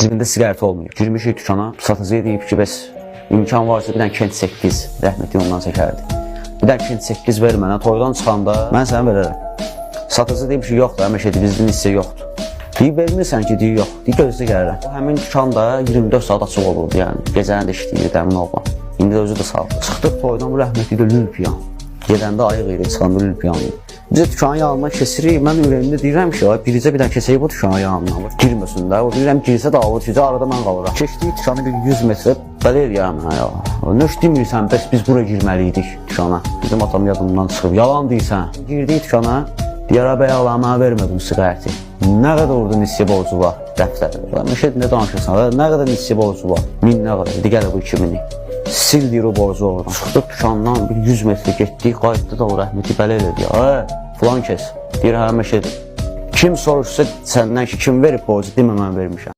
Cibində siqaret olmuyor. Girmişik dükana, satıcıya deyib ki, bəs imkan varsa bir dənə kent 8, rəhmətli ondan çəkərdi. Bir dənə kent 8 ver mənə, toydan çıxanda mən sənə verərəm. Satıcı deyib ki, yoxdur, həmişə bizdən hissə yoxdur. Deyib vermirsən ki, deyir yox. Deyir gözlə gəlirəm. Həmin dükan da 24 saat açıq olurdu, yəni. Gecəni də işləyirdi həmin oğlan. İndi də özü də sağ. Çıxdıq toydan bu rəhmətli də lülpiyan. Gedəndə ayıq idi, çıxanda lülpiyan. Biz də dükanın yanından keçirik. Mən ürəyimdə deyirəm ki, ay biricə bir dənə keçək bu dükanın yanından. Girməsin də. O deyirəm girsə də alır, girsə arada mən qalıram. Keçdik dükanı bir 100 metrə belə eləyirəm hə ya. Nöş demirsən, bəs biz bura girməliydik dükana. Bizim atam yadımdan çıxıb. Yalan deyirsən. Girdik dükana. Diyara bəy alama vermədim siqareti. Nə qədər orada nisyə borcu var dəftərdə? Şey nə danışırsan? Nə qədər nisyə borcu var? 1000 nə qədər? Digər bu 2000-i. Sil deyir o borcu oradan. Çıxdıq dükandan bir 100 metr getdik, qayıtdı da o rəhməti belə elədi. Ay, filan kəs. Deyir hə məşədir. Kim soruşsa səndən ki, kim verib borcu demə mən vermişəm.